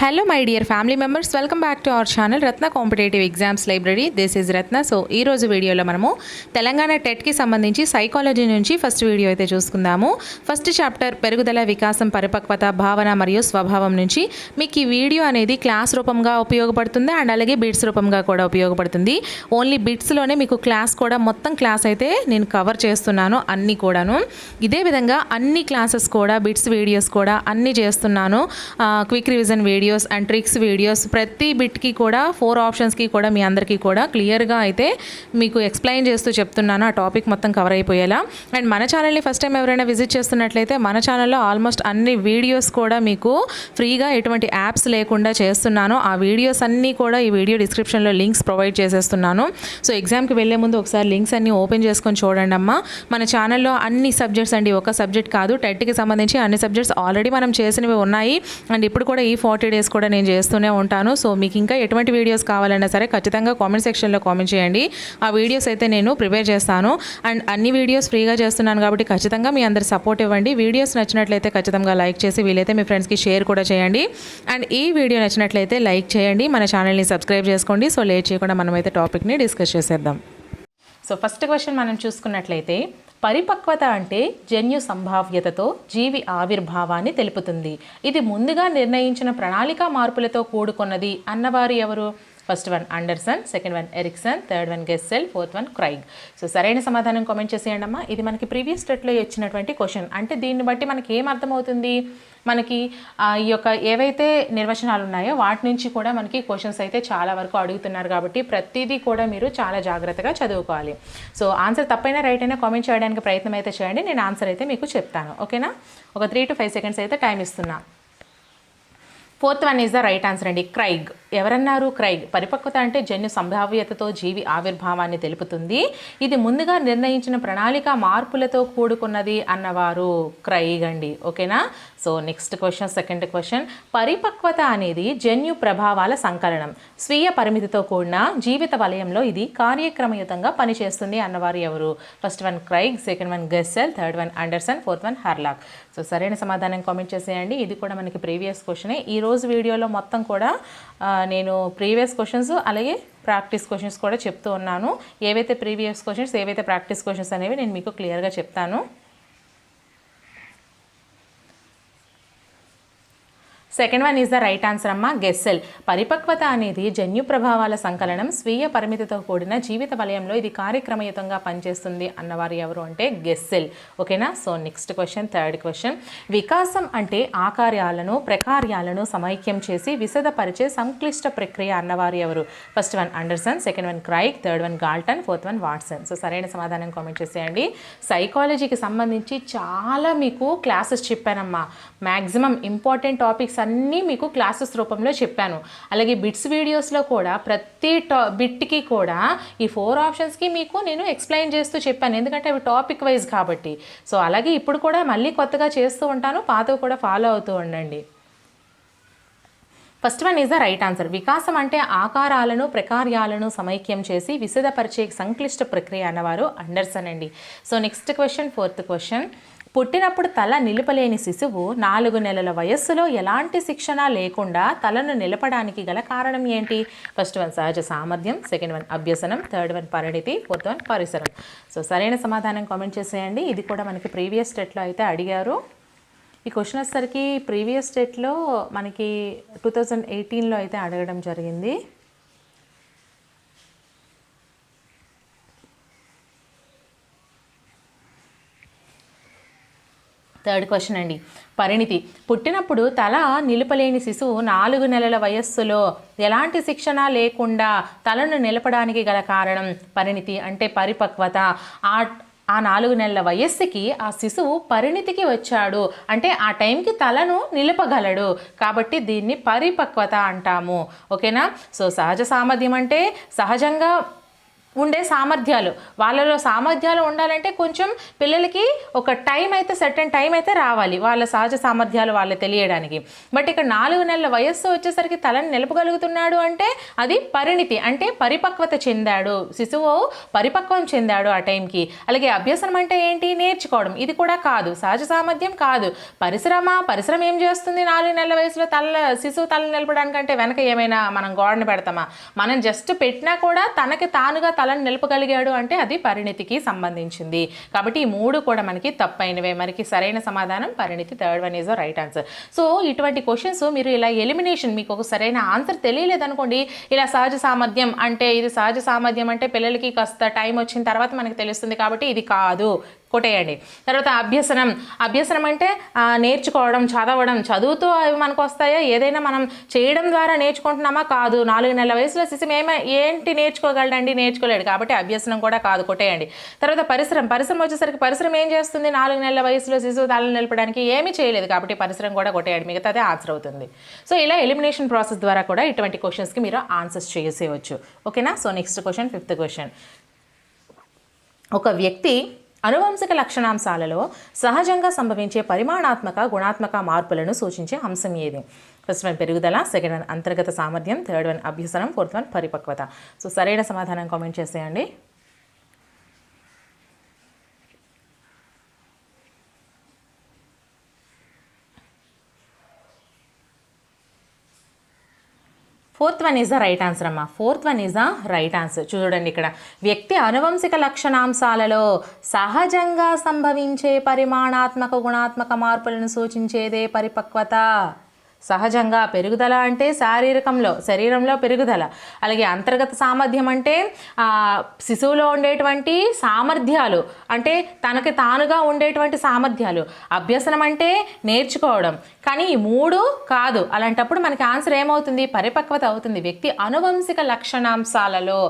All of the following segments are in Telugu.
Hello my dear family members welcome back to our channel Ratna competitive exams library this is Ratna so ఈ రోజు వీడియోలో మనము తెలంగాణ టెట్కి సంబంధించి సైకాలజీ నుంచి ఫస్ట్ వీడియో అయితే చూసుకుందాము. ఫస్ట్ చాప్టర్ పెరుగుదల వికాసం పరిపక్వత భావన మరియు స్వభావం నుంచి మీకు ఈ వీడియో అనేది క్లాస్ రూపంగా ఉపయోగపడుతుంది అండ్ అలాగే బిట్స్ రూపంగా కూడా ఉపయోగపడుతుంది. ఓన్లీ బిట్స్లోనే మీకు క్లాస్ కూడా మొత్తం క్లాస్ అయితే నేను కవర్ చేస్తున్నాను అన్నీ కూడాను. ఇదే విధంగా అన్ని క్లాసెస్ కూడా బిట్స్ వీడియోస్ కూడా అన్నీ చేస్తున్నాను. Quick revision video videos and tricks videos ప్రతి బిట్కి కూడా ఫోర్ ఆప్షన్స్కి కూడా మీ అందరికీ కూడా క్లియర్గా అయితే మీకు ఎక్స్ప్లెయిన్ చేస్తూ చెప్తున్నాను. ఆ టాపిక్ మొత్తం కవర్ అయిపోయేలా. అండ్ మన ఛానల్ని ఫస్ట్ టైం ఎవరైనా విజిట్ చేస్తున్నట్లయితే మన ఛానల్లో ఆల్మోస్ట్ అన్ని వీడియోస్ కూడా మీకు ఫ్రీగా ఎటువంటి యాప్స్ లేకుండా చేస్తున్నాను. ఆ వీడియోస్ అన్నీ కూడా ఈ వీడియో డిస్క్రిప్షన్లో లింక్స్ ప్రొవైడ్ చేసేస్తున్నాను. సో ఎగ్జామ్కి వెళ్ళే ముందు ఒకసారి లింక్స్ అన్నీ ఓపెన్ చేసుకొని చూడండి అమ్మా. మన ఛానల్లో అన్ని సబ్జెక్ట్స్ అండి ఒక సబ్జెక్ట్ కాదు. టెట్కి సంబంధించి అన్ని సబ్జెక్ట్స్ ఆల్రెడీ మనం చేసినవి ఉన్నాయి. అండ్ ఇప్పుడు కూడా ఈ ఫార్టీ డేస్ కూడా నేను చేస్తూనే ఉంటాను. సో మీకు ఇంకా ఎటువంటి వీడియోస్ కావాలన్నా సరే ఖచ్చితంగా కామెంట్ సెక్షన్లో కామెంట్ చేయండి. ఆ వీడియోస్ అయితే నేను ప్రిపేర్ చేస్తాను. అండ్ అన్ని వీడియోస్ ఫ్రీగా చేస్తున్నాను కాబట్టి ఖచ్చితంగా మీ అందరి సపోర్ట్ ఇవ్వండి. వీడియోస్ నచ్చినట్లయితే ఖచ్చితంగా లైక్ చేసి వీలైతే మీ ఫ్రెండ్స్కి షేర్ కూడా చేయండి. అండ్ ఈ వీడియో నచ్చినట్లయితే లైక్ చేయండి. మన ఛానల్ని సబ్స్క్రైబ్ చేసుకోండి. సో లేట్ చేయకుండా మనమైతే టాపిక్ని డిస్కస్ చేసేద్దాం. సో ఫస్ట్ క్వశ్చన్ మనం చూసుకున్నట్లయితే పరిపక్వత అంటే జన్యు సంభావ్యతతో జీవి ఆవిర్భావాన్ని తెలుపుతుంది. ఇది ముందుగా నిర్ణయించిన ప్రణాళిక మార్పులతో కూడుకున్నది అన్నవారు ఎవరు? First one Anderson second one Erikson third one Gesell fourth one Craig so సరైన సమాధానం కామెంట్ చేసేయండి అమ్మా ఇది మనకి ప్రీవియస్ స్టెట్లో ఇచ్చినటువంటి క్వశ్చన్ అంటే దీన్ని బట్టి మనకి ఏం అర్థమవుతుంది? మనకి ఈ యొక్క ఏవైతే నిర్వచనాలు ఉన్నాయో వాటి నుంచి కూడా మనకి క్వశ్చన్స్ అయితే చాలా వరకు అడుగుతున్నారు కాబట్టి ప్రతిదీ కూడా మీరు చాలా జాగ్రత్తగా చదువుకోవాలి. సో ఆన్సర్ తప్పైనా రైట్ అయినా కామెంట్ చేయడానికి ప్రయత్నం అయితే చేయండి. నేను ఆన్సర్ అయితే మీకు చెప్తాను. ఓకేనా? ఒక త్రీ టు ఫైవ్ సెకండ్స్ అయితే టైం ఇస్తున్నా. Fourth one is the right answer అండి. క్రైగ్ ఎవరన్నారు? క్రైగ్ పరిపక్వత అంటే జన్యు సంభావ్యతతో జీవి ఆవిర్భావాన్ని తెలుపుతుంది. ఇది ముందుగా నిర్ణయించిన ప్రణాళిక మార్పులతో కూడుకున్నది అన్నవారు క్రైగ్ అండి ఓకేనా? So next question second question పరిపక్వత అనేది జన్యు ప్రభావాల సంకలనం. స్వీయ పరిమితితో కూడిన జీవిత వలయంలో ఇది కార్యక్రమయుతంగా పనిచేస్తుంది అన్నవారు ఎవరు? First one Craig second one Gesell third one Anderson fourth one Hurlock so సరైన సమాధానం కామెంట్ చేసేయండి. ఇది కూడా మనకి ప్రీవియస్ క్వశ్చనే. ఈ రోజు వీడియోలో మొత్తం కూడా నేను ప్రీవియస్ క్వశ్చన్స్ అలాగే ప్రాక్టీస్ క్వశ్చన్స్ కూడా చెప్తూ ఉన్నాను. ఏవైతే ప్రీవియస్ క్వశ్చన్స్ ఏవైతే ప్రాక్టీస్ క్వశ్చన్స్ అనేవి నేను మీకు క్లియర్గా చెప్తాను. Second one is the right answer అమ్మ గెస్సెల్ పరిపక్వత అనేది జన్యు ప్రభావాల సంకలనం స్వీయ పరిమితితో కూడిన జీవిత వలయంలో ఇది కార్యక్రమయుతంగా పనిచేస్తుంది అన్నవారు ఎవరు అంటే గెస్సెల్ ఓకేనా so next question third question వికాసం అంటే ఆకార్యాలను ప్రకార్యాలను సమైక్యం చేసి విశదపరిచే సంక్లిష్ట ప్రక్రియ అన్నవారు ఎవరు? First one Anderson second one Craik third one Galton fourth one Watson so సరైన సమాధానం కామెంట్ చేసేయండి. సైకాలజీకి సంబంధించి చాలా మీకు క్లాసెస్ చెప్పానమ్మా. మ్యాక్సిమం ఇంపార్టెంట్ టాపిక్స్ అన్నీ మీకు క్లాసెస్ రూపంలో చెప్పాను. అలాగే బిట్స్ వీడియోస్లో కూడా ప్రతి టా బిట్కి కూడా ఈ ఫోర్ ఆప్షన్స్కి మీకు నేను ఎక్స్ప్లెయిన్ చేస్తూ చెప్పాను. ఎందుకంటే అవి టాపిక్ వైజ్ కాబట్టి. సో అలాగే ఇప్పుడు కూడా మళ్ళీ కొత్తగా చేస్తూ ఉంటాను. పాతవి కూడా ఫాలో అవుతూ ఉండండి. First one is the right answer. వికాసం అంటే ఆకారాలను ప్రకార్యాలను సమైక్యం చేసి విశదపరిచే సంక్లిష్ట ప్రక్రియ అన్నవారు అండర్సన్ అండి. So next question fourth question. పుట్టినప్పుడు తల నిలపలేని శిశువు నాలుగు నెలల వయస్సులో ఎలాంటి శిక్షణ లేకుండా తలను నిలపడానికి గల కారణం ఏంటి? ఫస్ట్ వన్ సహజ సామర్థ్యం. సెకండ్ వన్ అభ్యసనం. థర్డ్ వన్ పరిణితి. ఫోర్త్ వన్ పరిసరం. సో సరైన సమాధానం కామెంట్ చేసేయండి. ఇది కూడా మనకి ప్రీవియస్ స్టేట్లో అయితే అడిగారు. ఈ క్వశ్చన్ వచ్చేసరికి ప్రీవియస్ డేట్లో మనకి టూ థౌజండ్ ఎయిటీన్లో అయితే అడగడం జరిగింది. థర్డ్ క్వశ్చన్ అండి. పరిణితి పుట్టినప్పుడు తల నిలుపలేని శిశువు నాలుగు నెలల వయస్సులో ఎలాంటి శిక్షణ లేకుండా తలను నిలపడానికి గల కారణం పరిణితి అంటే పరిపక్వత. ఆ ఆ నాలుగు నెలల వయస్సుకి ఆ శిశువు పరిణితికి వచ్చాడు. అంటే ఆ టైంకి తలను నిలపగలడు. కాబట్టి దీన్ని పరిపక్వత అంటాము. ఓకేనా? సో సహజ సామర్థ్యం అంటే సహజంగా ఉండే సామర్థ్యాలు. వాళ్ళలో సామర్థ్యాలు ఉండాలంటే కొంచెం పిల్లలకి ఒక టైం అయితే సర్టన్ టైం అయితే రావాలి వాళ్ళ సహజ సామర్థ్యాలు వాళ్ళు తెలియడానికి. బట్ ఇక్కడ నాలుగు నెలల వయస్సు వచ్చేసరికి తలని నిలపగలుగుతున్నాడు అంటే అది పరిణితి. అంటే పరిపక్వత చెందాడు. శిశువు పరిపక్వం చెందాడు ఆ టైంకి. అలాగే అభ్యసనం అంటే ఏంటి? నేర్చుకోవడం. ఇది కూడా కాదు. సహజ సామర్థ్యం కాదు. పరిశ్రమ పరిశ్రమ ఏం చేస్తుంది నాలుగు నెలల వయసులో? తల శిశువు తల నిలపడానికంటే వెనక ఏమైనా మనం గోడని పెడతామా? మనం జస్ట్ పెట్టినా కూడా తనకి తానుగా తలని నిలపగలిగాడు అంటే అది పరిణితికి సంబంధించింది. కాబట్టి ఈ మూడు కూడా మనకి తప్పైనవే. మనకి సరైన సమాధానం పరిణితి third one is right answer. So ఇటువంటి క్వశ్చన్స్ మీరు ఇలా ఎలిమినేషన్ మీకు ఒక సరైన ఆన్సర్ తెలియలేదనుకోండి ఇలా సహజ సామర్థ్యం అంటే ఇది సహజ సామర్థ్యం అంటే పిల్లలకి కాస్త టైం వచ్చిన తర్వాత మనకి తెలుస్తుంది కాబట్టి ఇది కాదు. కొట్టేయండి. తర్వాత అభ్యసనం. అభ్యసనం అంటే నేర్చుకోవడం చదవడం. చదువుతూ అవి మనకు వస్తాయా? ఏదైనా మనం చేయడం ద్వారా నేర్చుకుంటున్నామా? కాదు. నాలుగు నెలల వయసులో శిశువు ఏమ ఏంటి నేర్చుకోగలడండి? నేర్చుకోలేడు. కాబట్టి అభ్యసనం కూడా కాదు. కొట్టేయండి. తర్వాత పరిశ్రమ. పరిశ్రమ వచ్చేసరికి పరిశ్రమ ఏం చేస్తుంది? నాలుగు నెలల వయసులో శిశువు తలను నిలపడానికి ఏమీ చేయలేదు. కాబట్టి పరిశ్రమ కూడా కొట్టేయండి. మిగతాదే ఆన్సర్ అవుతుంది. సో ఇలా ఎలిమినేషన్ ప్రాసెస్ ద్వారా కూడా ఇటువంటి క్వశ్చన్స్కి మీరు ఆన్సర్స్ చేసేయవచ్చు ఓకేనా? So next question fifth question. ఒక వ్యక్తి అనువంశిక లక్షణాంశాలలో సహజంగా సంభవించే పరిమాణాత్మక గుణాత్మక మార్పులను సూచించే అంశం ఏది? ఫస్ట్ వన్ పెరుగుదల. సెకండ్ వన్ అంతర్గత సామర్థ్యం. థర్డ్ వన్ అభ్యసనం. ఫోర్త్ వన్ పరిపక్వత. సో సరైన సమాధానం కామెంట్ చేసేయండి. Fourth one is the right answer అమ్మా. Fourth one is the right answer చూడండి ఇక్కడ. వ్యక్తి అనువంశిక లక్షణాంశాలలో సహజంగా సంభవించే పరిమాణాత్మక గుణాత్మక మార్పులను సూచించేదే పరిపక్వత. సహజంగా పెరుగుదల అంటే శారీరకంలో శరీరంలో పెరుగుదల. అలాగే అంతర్గత సామర్థ్యం అంటే శిశువులో ఉండేటువంటి సామర్థ్యాలు. అంటే తనకి తానుగా ఉండేటువంటి సామర్థ్యాలు. అభ్యసనం అంటే నేర్చుకోవడం. కానీ ఈ మూడు కాదు. అలాంటప్పుడు మనకి ఆన్సర్ ఏమవుతుంది? పరిపక్వత అవుతుంది. వ్యక్తి అనువంశిక లక్షణాంశాలలో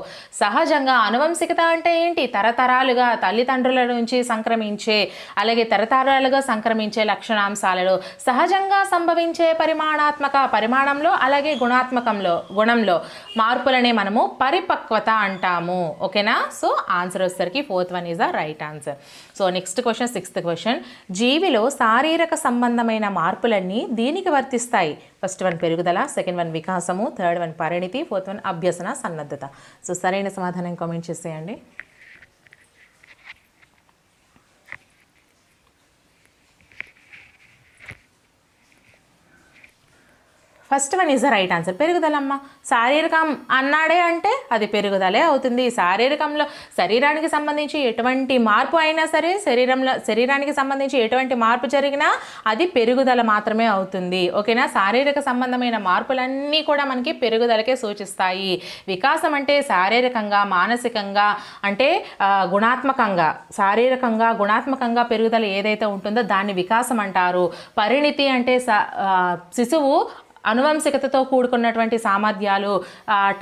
సహజంగా అనువంశికత అంటే ఏంటి? తరతరాలుగా తల్లిదండ్రుల నుంచి సంక్రమించే అలాగే తరతరాలుగా సంక్రమించే లక్షణాంశాలలో సహజంగా సంభవించే పరిమాణం పరిమాణాత్మక పరిమాణంలో అలాగే గుణాత్మకంలో గుణంలో మార్పులనే మనము పరిపక్వత అంటాము. ఓకేనా? సో ఆన్సర్ వచ్చేసరికి fourth one is the right answer. So next question sixth question. జీవిలో శారీరక సంబంధమైన మార్పులన్నీ దీనికి వర్తిస్తాయి? ఫస్ట్ వన్ పెరుగుదల సెకండ్ వన్ వికాసము థర్డ్ వన్ పరిణితి ఫోర్త్ వన్ అభ్యసన సన్నద్ధత. సో సరైన సమాధానం కామెంట్ చేసేయండి. First one is the right answer పెరుగుదలమ్మ. శారీరకం అన్నాడే అంటే అది పెరుగుదలే అవుతుంది. శారీరకంలో శరీరానికి సంబంధించి ఎటువంటి మార్పు అయినా సరే శరీరంలో శరీరానికి సంబంధించి ఎటువంటి మార్పు జరిగినా అది పెరుగుదల మాత్రమే అవుతుంది. ఓకేనా? శారీరక సంబంధమైన మార్పులన్నీ కూడా మనకి పెరుగుదలకే సూచిస్తాయి. వికాసం అంటే శారీరకంగా మానసికంగా అంటే గుణాత్మకంగా శారీరకంగా గుణాత్మకంగా పెరుగుదల ఏదైతే ఉంటుందో దాన్ని వికాసం అంటారు. పరిణితి అంటే స- శిశువు అనువంశికతతో కూడుకున్నటువంటి సామర్థ్యాలు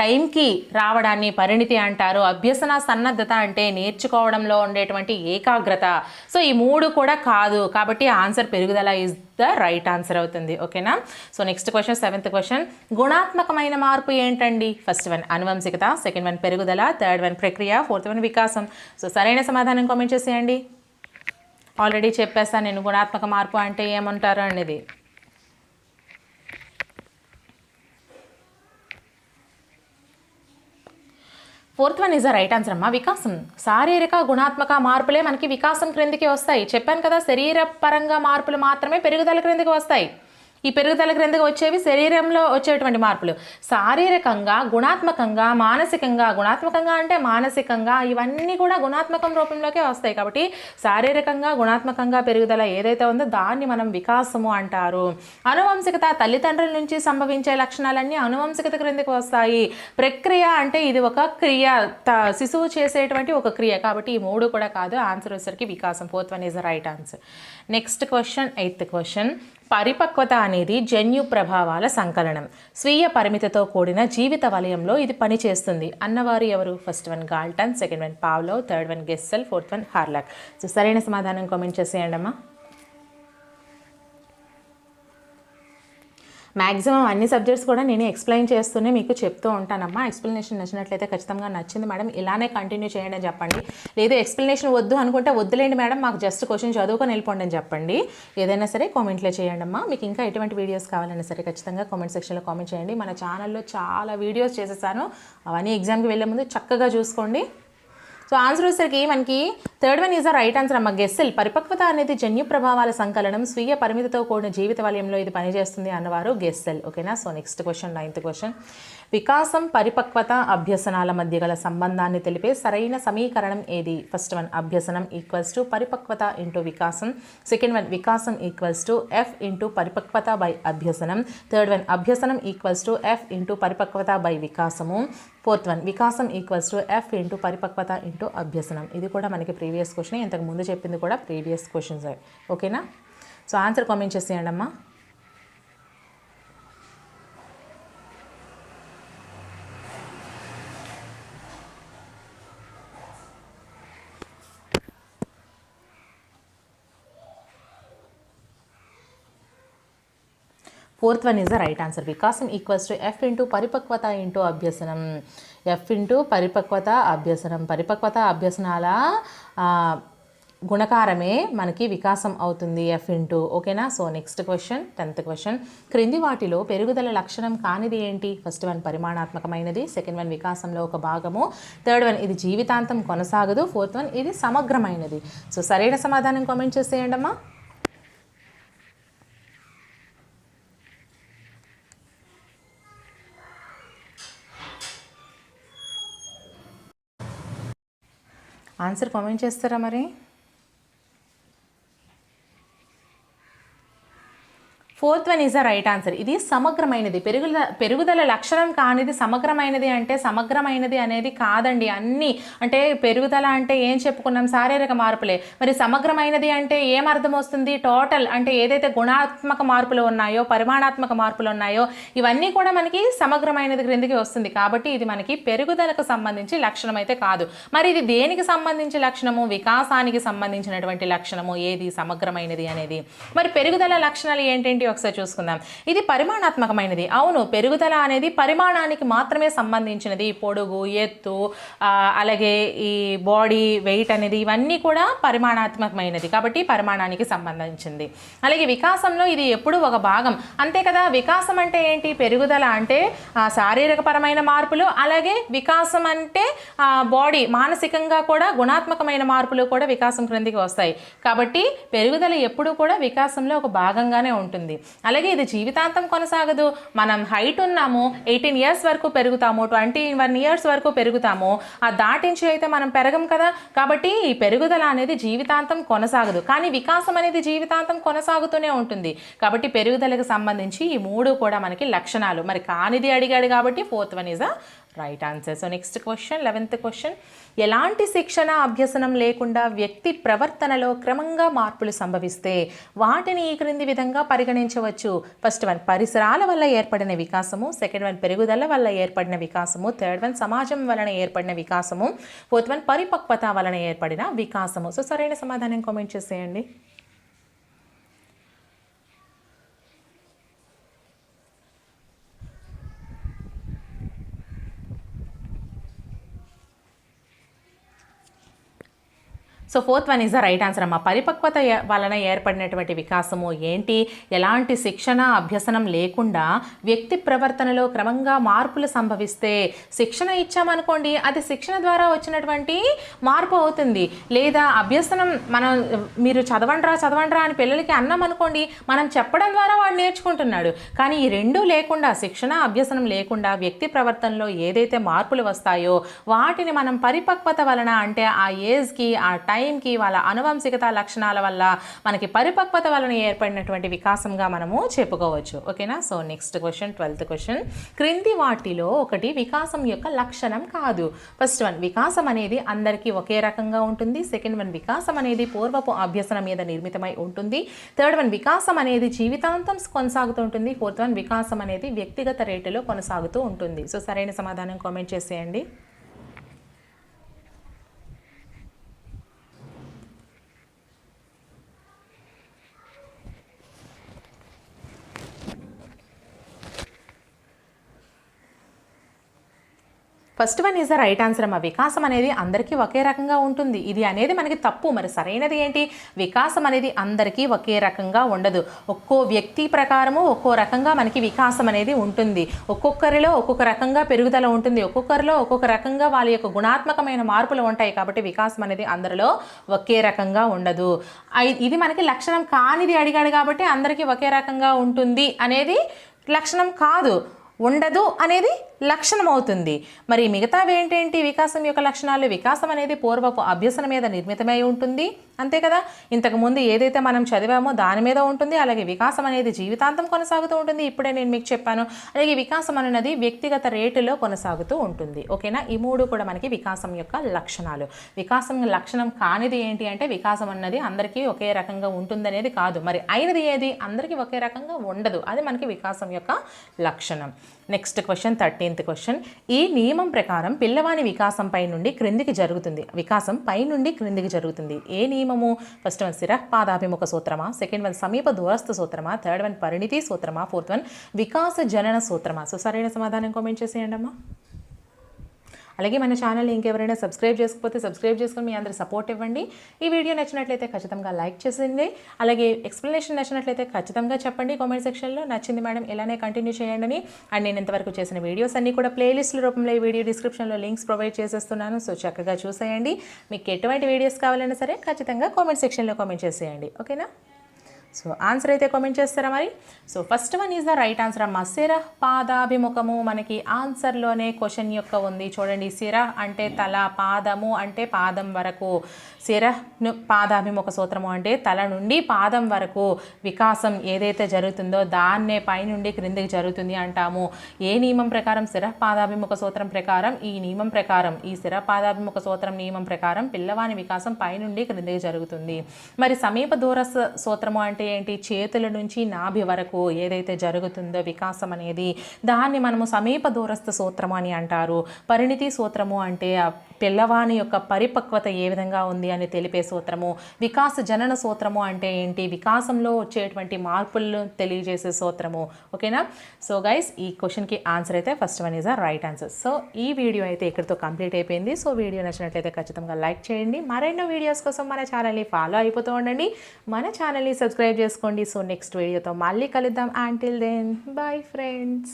టైంకి రావడాన్ని పరిణితి అంటారు. అభ్యసన సన్నద్ధత అంటే నేర్చుకోవడంలో ఉండేటువంటి ఏకాగ్రత. సో ఈ మూడు కూడా కాదు. కాబట్టి ఆన్సర్ పెరుగుదల ఇస్ ద రైట్ ఆన్సర్ అవుతుంది. ఓకేనా? So next question seventh question. గుణాత్మకమైన మార్పు ఏంటండి? ఫస్ట్ వన్ అనువంశికత సెకండ్ వన్ పెరుగుదల థర్డ్ వన్ ప్రక్రియ ఫోర్త్ వన్ వికాసం. సో సరైన సమాధానం కామెంట్ చేసేయండి. ఆల్రెడీ చెప్పేస్తాను నేను గుణాత్మక మార్పు అంటే ఏమంటారు అనేది. Fourth one is the right answer అమ్మా. వికాసం. శారీరక గుణాత్మక మార్పులే మనకి వికాసం క్రిందికి వస్తాయి. చెప్పాను కదా శరీర పరంగా మార్పులు మాత్రమే పెరుగుదల క్రిందికి వస్తాయి. ఈ పెరుగుదల క్రిందకి వచ్చేవి శరీరంలో వచ్చేటువంటి మార్పులు. శారీరకంగా గుణాత్మకంగా మానసికంగా గుణాత్మకంగా అంటే మానసికంగా ఇవన్నీ కూడా గుణాత్మకం రూపంలోకే వస్తాయి కాబట్టి శారీరకంగా గుణాత్మకంగా పెరుగుదల ఏదైతే ఉందో దాన్ని మనం వికాసము అంటారు. అనువంశికత తల్లిదండ్రుల నుంచి సంభవించే లక్షణాలన్నీ అనువంశికత క్రిందకు వస్తాయి. ప్రక్రియ అంటే ఇది ఒక క్రియ శిశువు చేసేటువంటి ఒక క్రియ కాబట్టి ఈ మూడు కూడా కాదు. ఆన్సర్ వచ్చేసరికి వికాసం. Fourth one is right answer next question eighth question పరిపక్వత అనేది జన్యు ప్రభావాల సంకలనం. స్వీయ పరిమితితో కూడిన జీవిత వలయంలో ఇది పనిచేస్తుంది. అన్నవారు ఎవరు? First one Galton second one Pavlov third one Gesell fourth one Hurlock so సరైన సమాధానం కామెంట్ చేసేయండి అమ్మా మ్యాక్సిమం అన్ని సబ్జెక్ట్స్ కూడా నేను ఎక్స్ప్లెయిన్ చేస్తూనే మీకు చెప్తూ ఉంటానమ్మా. ఎక్స్ప్లెనేషన్ నచ్చినట్లయితే ఖచ్చితంగా నచ్చింది మేడం. ఇలానే కంటిన్యూ చేయండి అని చెప్పండి. లేదు ఎక్స్ప్లెనేషన్ వద్దు అనుకుంటే వద్దులేండి మేడం. మాకు జస్ట్ క్వశ్చన్ చదువుకొని వెళ్ళిపోండి అని చెప్పండి. ఏదైనా సరే కామెంట్లో చేయండి అమ్మా మీకు ఇంకా ఎటువంటి వీడియోస్ కావాలన్నా సరే ఖచ్చితంగా కామెంట్ సెక్షన్లో కామెంట్ చేయండి. మన ఛానల్లో చాలా వీడియోస్ చేసేసాను. అవన్నీ ఎగ్జామ్కి వెళ్ళే ముందు చక్కగా చూసుకోండి. సో ఆన్సర్ వచ్చేసరికి మనకి third one is the right answer అమ్మ గెస్సిల్. పరిపక్వత అనేది జన్యు ప్రభావాల సంకలనం స్వీయ పరిమితితో కూడిన జీవిత వలయంలో ఇది పనిచేస్తుంది అన్నవారు గెస్సెల్. ఓకేనా? So next question ninth question వికాసం పరిపక్వత అభ్యసనాల మధ్య గల సంబంధాన్ని తెలిపే సరైన సమీకరణం ఏది? ఫస్ట్ వన్ అభ్యసనం ఈక్వల్స్ టు పరిపక్వత ఇంటూ వికాసం. సెకండ్ వన్ వికాసం ఈక్వల్స్ టు ఎఫ్ ఇంటూ పరిపక్వత బై అభ్యసనం. థర్డ్ వన్ అభ్యసనం ఈక్వల్స్ టు ఎఫ్ ఇంటూ పరిపక్వత బై వికాసము. ఫోర్త్ వన్ వికాసం ఈక్వల్స్ టు ఎఫ్ ఇంటూ పరిపక్వత ఇంటూ అభ్యసనం. ఇది కూడా మనకి ప్రీవియస్ క్వశ్చన్ ఇంతకు ముందు చెప్పింది కూడా ప్రీవియస్ క్వశ్చన్స్ ఓకేనా సో ఆన్సర్ కామెంట్ చేసేయండి అమ్మా fourth one is the right answer వికాసం ఈక్వల్స్ టు ఎఫ్ ఇంటూ పరిపక్వత ఇంటూ అభ్యసనం ఎఫ్ ఇంటూ పరిపక్వత అభ్యసనం పరిపక్వత అభ్యసనాల గుణకారమే మనకి వికాసం అవుతుంది ఎఫ్ ఇంటూ ఓకేనా so next question tenth question క్రింది వాటిలో పెరుగుదల లక్షణం కానిది ఏంటి? ఫస్ట్ వన్ పరిమాణాత్మకమైనది సెకండ్ వన్ వికాసంలో ఒక భాగము థర్డ్ వన్ ఇది జీవితాంతం కొనసాగదు ఫోర్త్ వన్ ఇది సమగ్రమైనది. సో సరైన సమాధానం కామెంట్ చేసేయండి ఆన్సర్ కామెంట్ చేస్తారా మరి? Fourth one is the right answer. ఇది సమగ్రమైనది. పెరుగుదల పెరుగుదల లక్షణం కానిది సమగ్రమైనది అంటే సమగ్రమైనది అనేది కాదండి. అన్నీ అంటే పెరుగుదల అంటే ఏం చెప్పుకున్నాం? శారీరక మార్పులే. మరి సమగ్రమైనది అంటే ఏం అర్థం వస్తుంది? టోటల్ అంటే ఏదైతే గుణాత్మక మార్పులు ఉన్నాయో పరిమాణాత్మక మార్పులు ఉన్నాయో ఇవన్నీ కూడా మనకి సమగ్రమైనది క్రిందికి వస్తుంది. కాబట్టి ఇది మనకి పెరుగుదలకు సంబంధించి లక్షణం అయితే కాదు. మరి ఇది దేనికి సంబంధించి లక్షణము? వికాసానికి సంబంధించినటువంటి లక్షణము ఏది? సమగ్రమైనది అనేది. మరి పెరుగుదల లక్షణాలు ఏంటంటే? ఒకసారి చూసుకుందాం. ఇది పరిమాణాత్మకమైనది. అవును పెరుగుదల అనేది పరిమాణానికి మాత్రమే సంబంధించినది. పొడుగు ఎత్తు అలాగే ఈ బాడీ వెయిట్ అనేది ఇవన్నీ కూడా పరిమాణాత్మకమైనది కాబట్టి పరిమాణానికి సంబంధించింది. అలాగే వికాసంలో ఇది ఎప్పుడూ ఒక భాగం. అంతే కదా వికాసం అంటే ఏంటి? పెరుగుదల అంటే శారీరకపరమైన మార్పులు అలాగే వికాసం అంటే బాడీ మానసికంగా కూడా గుణాత్మకమైన మార్పులు కూడా వికాసం క్రిందికి వస్తాయి. కాబట్టి పెరుగుదల ఎప్పుడూ కూడా వికాసంలో ఒక భాగంగానే ఉంటుంది. అలాగే ఇది జీవితాంతం కొనసాగదు. మనం హైట్ ఉన్నాము ఎయిటీన్ ఇయర్స్ వరకు పెరుగుతాము ట్వంటీ వన్ ఇయర్స్ వరకు పెరుగుతాము. ఆ దాటించి అయితే మనం పెరగం కదా? కాబట్టి ఈ పెరుగుదల అనేది జీవితాంతం కొనసాగదు. కానీ వికాసం అనేది జీవితాంతం కొనసాగుతూనే ఉంటుంది. కాబట్టి పెరుగుదలకు సంబంధించి ఈ మూడు కూడా మనకి లక్షణాలు. మరి కానిది అడిగాడు కాబట్టి fourth one is a right answer so next question eleventh question ఎలాంటి శిక్షణ అభ్యసనం లేకుండా వ్యక్తి ప్రవర్తనలో క్రమంగా మార్పులు సంభవిస్తే వాటిని ఈ క్రింది విధంగా పరిగణించవచ్చు. ఫస్ట్ వన్ పరిసరాల వల్ల ఏర్పడిన వికాసము. సెకండ్ వన్ పెరుగుదల వల్ల ఏర్పడిన వికాసము. థర్డ్ వన్ సమాజం వలన ఏర్పడిన వికాసము. ఫోర్త్ వన్ పరిపక్వత వలన ఏర్పడిన వికాసము. సో సరైన సమాధానం కామెంట్ చేసేయండి. So fourth one is the right answer అమ్మ పరిపక్వత వలన ఏర్పడినటువంటి వికాసము ఏంటి? ఎలాంటి శిక్షణ అభ్యసనం లేకుండా వ్యక్తి ప్రవర్తనలో క్రమంగా మార్పులు సంభవిస్తే శిక్షణ ఇచ్చామనుకోండి అది శిక్షణ ద్వారా వచ్చినటువంటి మార్పు అవుతుంది. లేదా అభ్యసనం మనం మీరు చదవండ్రా చదవండ్రా అని పిల్లలకి అన్నాం అనుకోండి మనం చెప్పడం ద్వారా వాడు నేర్చుకుంటున్నాడు. కానీ ఈ రెండూ లేకుండా శిక్షణ అభ్యసనం లేకుండా వ్యక్తి ప్రవర్తనలో ఏదైతే మార్పులు వస్తాయో వాటిని మనం పరిపక్వత వలన అంటే ఆ ఏజ్కి ఆ టైం టైంకి వాళ్ళ అనువంశికత లక్షణాల వల్ల మనకి పరిపక్వత వలన ఏర్పడినటువంటి వికాసంగా మనము చెప్పుకోవచ్చు. ఓకేనా? So next question twelfth question క్రింది వాటిలో ఒకటి వికాసం యొక్క లక్షణం కాదు. ఫస్ట్ వన్ వికాసం అనేది అందరికీ ఒకే రకంగా ఉంటుంది. సెకండ్ వన్ వికాసం అనేది పూర్వపు అభ్యసనం మీద నిర్మితమై ఉంటుంది. థర్డ్ వన్ వికాసం అనేది జీవితాంతం కొనసాగుతూ ఉంటుంది. ఫోర్త్ వన్ వికాసం అనేది వ్యక్తిగత రేటులో కొనసాగుతూ ఉంటుంది. సో సరైన సమాధానం కామెంట్ చేసేయండి. First one is the right answer అమ్మ వికాసం అనేది అందరికీ ఒకే రకంగా ఉంటుంది. ఇది అనేది మనకి తప్పు మరి సరైనది ఏంటి? వికాసం అనేది అందరికీ ఒకే రకంగా ఉండదు. ఒక్కో వ్యక్తి ప్రకారము ఒక్కో రకంగా మనకి వికాసం అనేది ఉంటుంది. ఒక్కొక్కరిలో ఒక్కొక్క రకంగా పెరుగుదల ఉంటుంది. ఒక్కొక్కరిలో ఒక్కొక్క రకంగా వాళ్ళ యొక్క గుణాత్మకమైన మార్పులు ఉంటాయి కాబట్టి వికాసం అనేది అందరిలో ఒకే రకంగా ఉండదు. ఐ- ఇది మనకి లక్షణం కానిది అడిగాడు కాబట్టి అందరికీ ఒకే రకంగా ఉంటుంది అనేది లక్షణం కాదు. ఉండదు అనేది లక్షణం అవుతుంది మరి మిగతావి ఏంటేంటి వికాసం యొక్క లక్షణాలు? వికాసం అనేది పూర్వపు అభ్యసన మీద నిర్మితమై ఉంటుంది. అంతే కదా? ఇంతకుముందు ఏదైతే మనం చదివామో దాని మీద ఉంటుంది. అలాగే వికాసం అనేది జీవితాంతం కొనసాగుతూ ఉంటుంది. ఇప్పుడే నేను మీకు చెప్పాను. అలాగే వికాసం అనేది వ్యక్తిగత రేటులో కొనసాగుతూ ఉంటుంది. ఓకేనా? ఈ మూడు కూడా మనకి వికాసం యొక్క లక్షణాలు. వికాసం లక్షణం కానిది ఏంటి అంటే వికాసం అన్నది అందరికీ ఒకే రకంగా ఉంటుందనేది కాదు. మరి అయినది ఏది? అందరికీ ఒకే రకంగా ఉండదు. అది మనకి వికాసం యొక్క లక్షణం. నెక్స్ట్ క్వశ్చన్ థర్టీన్త్ క్వశ్చన్ ఈ నియమం ప్రకారం పిల్లవాని వికాసం పై నుండి క్రిందికి జరుగుతుంది. వికాసం పై నుండి క్రిందికి జరుగుతుంది. ఏ నియమము? ఫస్ట్ వన్ శిర పాదాభిముఖ సూత్రమా? సెకండ్ వన్ సమీప దూరస్థ సూత్రమా? థర్డ్ వన్ పరిణితి సూత్రమా? ఫోర్త్ వన్ వికాస జనన సూత్రమా? సో సరైన సమాధానం కామెంట్ చేసేయండి అమ్మా అలాగే మన ఛానల్ ఇంకెవరైనా సబ్స్క్రైబ్ చేసుకోకపోతే సబ్స్క్రైబ్ చేసుకొని మీ అందరు సపోర్ట్ ఇవ్వండి. ఈ వీడియో నచ్చినట్లయితే ఖచ్చితంగా లైక్ చేసింది. అలాగే ఎక్స్ప్లెనేషన్ నచ్చినట్లయితే ఖచ్చితంగా చెప్పండి కామెంట్ సెక్షన్లో. నచ్చింది మేడం ఇలానే కంటిన్యూ చేయండి అని. అండ్ నేను ఇంతవరకు చేసిన వీడియోస్ అన్నీ కూడా ప్లేలిస్ట్ల రూపంలో ఈ వీడియో డిస్క్రిప్షన్లో లింక్స్ ప్రొవైడ్ చేసేస్తున్నాను. సో చక్కగా చూసేయండి. మీకు ఎటువంటి వీడియోస్ కావాలన్నా సరే ఖచ్చితంగా కామెంట్ సెక్షన్లో కామెంట్ చేసేయండి. ఓకేనా? సో ఆన్సర్ అయితే కామెంట్ చేస్తారా మరి? So first one is the right answer అమ్మ శిర పాదాభిముఖము మనకి ఆన్సర్లోనే క్వశ్చన్ యొక్క ఉంది. చూడండి శిర అంటే తల పాదము అంటే పాదం వరకు. శిర పాదాభిముఖ సూత్రము అంటే తల నుండి పాదం వరకు వికాసం ఏదైతే జరుగుతుందో దాన్నే పైనుండి క్రిందికి జరుగుతుంది అంటాము. ఏ నియమం ప్రకారం? శిర పాదాభిముఖ సూత్రం ప్రకారం ఈ నియమం ప్రకారం ఈ శిర పాదాభిముఖ సూత్రం నియమం ప్రకారం పిల్లవాని వికాసం పైనుండి క్రిందికి జరుగుతుంది. మరి సమీప దూర సూత్రము అంటే ఏంటి? చేతుల నుంచి నాభి వరకు ఏదైతే జరుగుతుందో వికాసం అనేది దాన్ని మనము సమీప దూరస్థ సూత్రము అని అంటారు. పరిణితి సూత్రము అంటే ఆ పిల్లవాని యొక్క పరిపక్వత ఏ విధంగా ఉంది అని తెలిపే సూత్రము. వికాస జనన సూత్రము అంటే ఏంటి? వికాసంలో వచ్చేటువంటి మార్పులను తెలియజేసే సూత్రము. ఓకేనా? సో గైస్ ఈ క్వశ్చన్కి ఆన్సర్ అయితే first one is a right answer so ఈ వీడియో అయితే ఇక్కడితో కంప్లీట్ అయిపోయింది. సో వీడియో నచ్చినట్లయితే ఖచ్చితంగా లైక్ చేయండి. మరెన్నో వీడియోస్ కోసం మన ఛానల్ని ఫాలో అయిపోతూ ఉండండి. మన ఛానల్ని సబ్స్క్రైబ్ చేసుకోండి. సో నెక్స్ట్ వీడియోతో మళ్ళీ కలుద్దాం. Until then bye friends